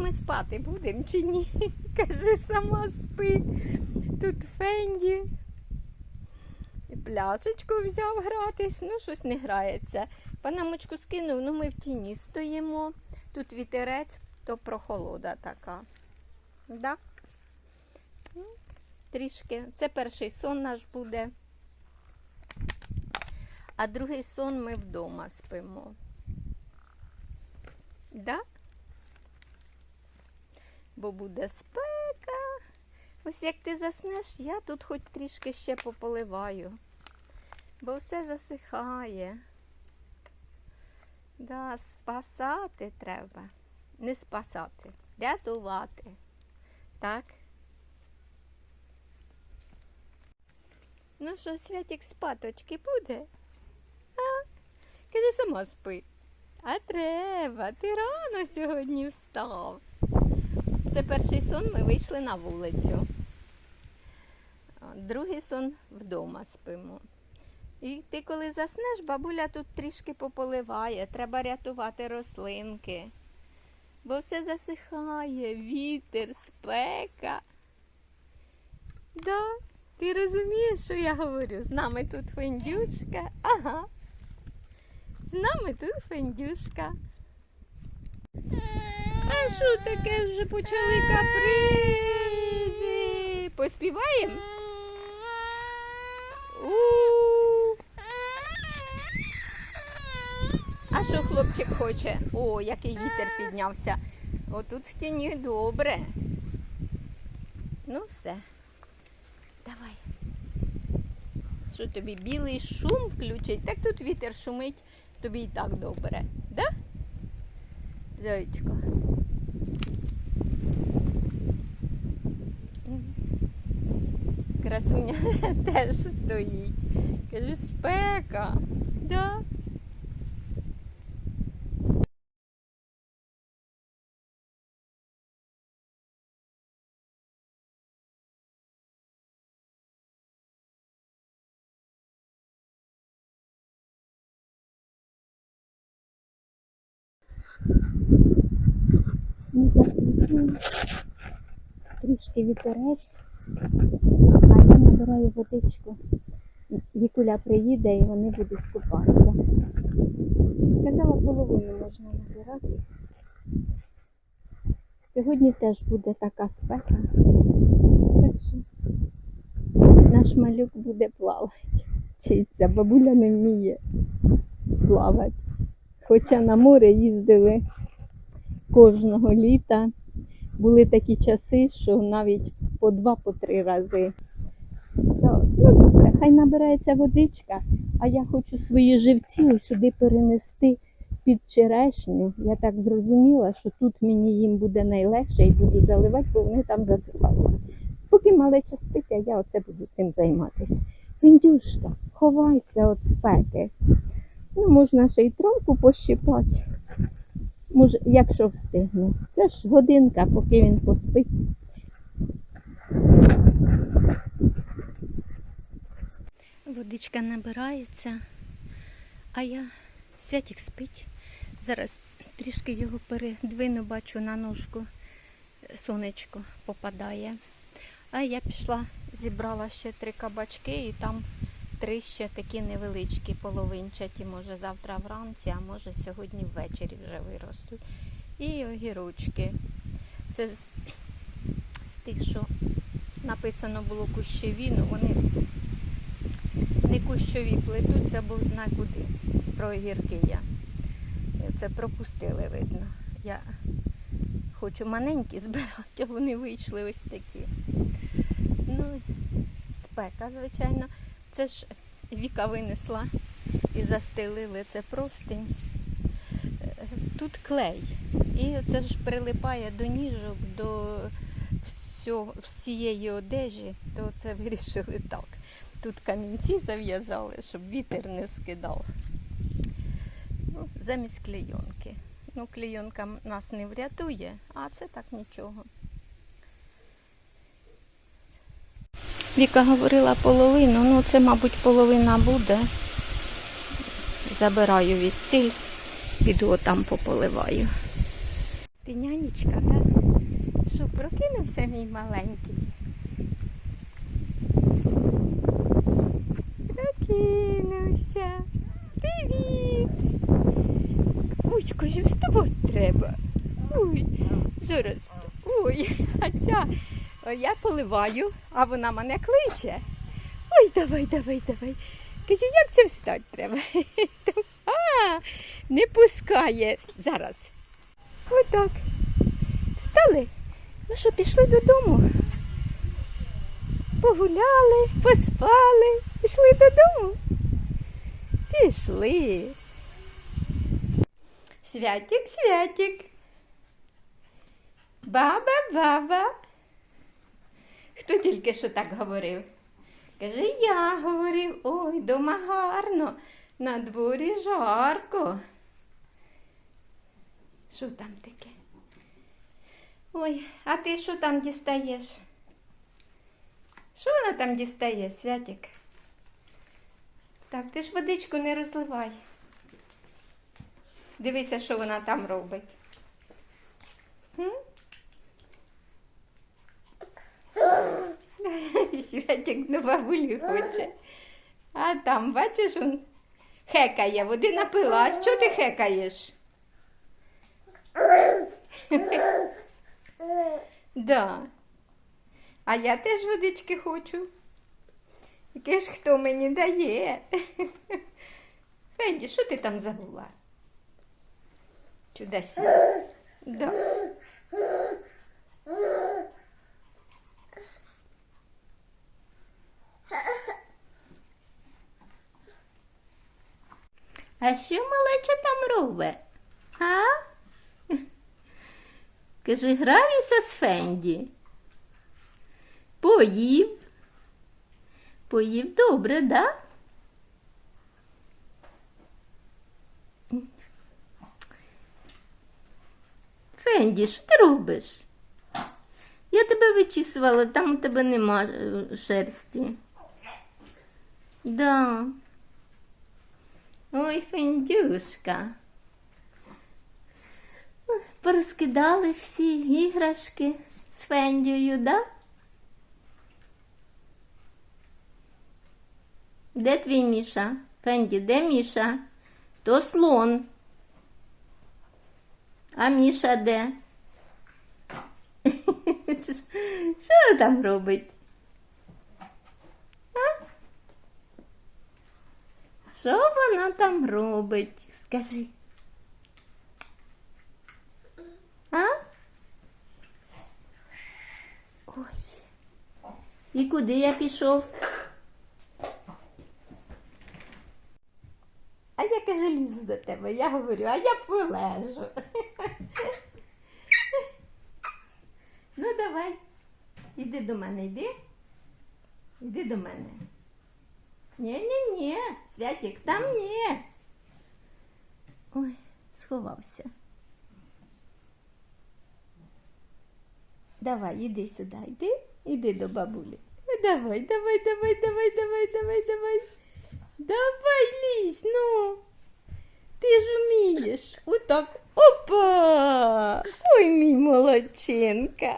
Ми спати будемо чи ні? Каже, сама спи. Тут Фенді. Пляшечку взяв гратись, ну щось не грається. Панамочку скинув, ну ми в тіні стоїмо. Тут вітерець, то прохолода така. Да? Ну, трішки. Це перший сон наш буде. А другий сон ми вдома спимо. Да? Бо буде спека. Ось як ти заснеш, я тут хоч трішки ще пополиваю, бо все засихає. Да, спасати треба. Не спасати, рятувати. Так? Ну що, святик спаточки буде? А? Каже, сама спи. А треба, ти рано сьогодні встав. Це перший сон, ми вийшли на вулицю. Другий сон вдома спимо. І ти коли заснеш, бабуля тут трішки пополиває, треба рятувати рослинки. Бо все засихає, вітер, спека. Да, ти розумієш, що я говорю? З нами тут фендюшка. Ага. З нами тут фендюшка. А що таке вже почали капризи? Поспіваємо? А що хлопчик хоче? О, який вітер піднявся. Отут в тіні добре. Ну все. Давай. Що тобі білий шум включить? Так тут вітер шумить, тобі і так добре. Да? Зайчко. Красуня теж стоїть. Каже, спека. Да? Ну. Трішки вітерець, набираю водичку. Вікуля приїде і вони будуть купатися. Сказала, половину можна набирати. Сьогодні теж буде така спека. Так що наш малюк буде плавати. Вчиться, бабуля не вміє плавати. Хоча на море їздили кожного літа. Були такі часи, що навіть по два, по три рази. То, ну добре, хай набирається водичка, а я хочу свої живці сюди перенести під черешню. Я так зрозуміла, що тут мені їм буде найлегше і буду заливати, бо вони там засипають. Поки малеча спить, а я оце буду цим займатися. Піндюшка, ховайся від спеки. Ну, можна ще й травку пощипати. Може, якщо встигну. Це ж годинка, поки він поспить. Водичка набирається, а я святик спить. Зараз трішки його передвину, бачу на ножку, сонечко попадає. А я пішла, зібрала ще три кабачки і там три ще такі невеличкі, половинчаті, може завтра вранці, а може сьогодні ввечері вже виростуть. І огірочки. Це з, тих, що написано було кущеві, ну вони кущові плетуться, був знак куди. Про огірки я. Це пропустили, видно. Я хочу маленькі збирати, а вони вийшли ось такі. Ну, спека, звичайно. Це ж Віка винесла і застелили це простинь. Е, Тут клей. І це ж прилипає до ніжок, до всього, всієї одежі, то це вирішили так. Тут камінці зав'язали, щоб вітер не скидав. Ну, замість клейонки. Ну, клейонка нас не врятує, а це так нічого. Віка говорила половину, ну це, мабуть, половина буде. Забираю від сіль, піду там пополиваю. Ти нянечка, так? Що, прокинувся мій маленький? Прокинувся. Привіт. Ой, скажи, вставати треба. Ой, зараз. Ой, а ця я поливаю, а вона мене кличе. Ой, давай, давай, давай. Кажу, як це встати треба? А, не пускає. Зараз. Отак. Встали. Ну що, пішли додому. Погуляли, поспали, пішли додому. Пішли. Святик, святик. Баба, баба. Хто тільки що так говорив? Каже, я говорив, ой, дома гарно, на дворі жарко. Що там таке? Ой, а ти що там дістаєш? Що вона там дістає, Святик? Так, ти ж водичку не розливай. Дивися, що вона там робить. Святик на бабулі хоче. А там, бачиш, он хекає, води напила. А що ти хекаєш? Да. А я теж водички хочу. Яке ж хто мені дає? Фенді, що ти там забула? Чудесно. Да. А що малеча там робить? А? Каже, граюся з Фенді. Поїв. Поїв добре, да? Фенді, що ти робиш? Я тебе вичісувала, там у тебе нема е, шерсті. Да. Ой, Фендюшка. Порозкидали всі іграшки з Фендією, да? Де твій Міша? Фенді, де Міша? То слон. А Міша де? Що там робить? Що вона там робить? Скажи. А? Ой. І куди я пішов? А я каже, лізу до тебе. Я говорю, а я полежу. ну, давай. Іди до мене, йди. Іди до мене. Ні-ні-ні, Святик, там ні. Ой, сховався. Давай, іди сюди, йди, іди до бабулі. Давай, давай, давай, давай, давай, давай, давай. Давай лізь, ну. Ти ж вмієш. Отак. Опа! Ой, мій молодчинка.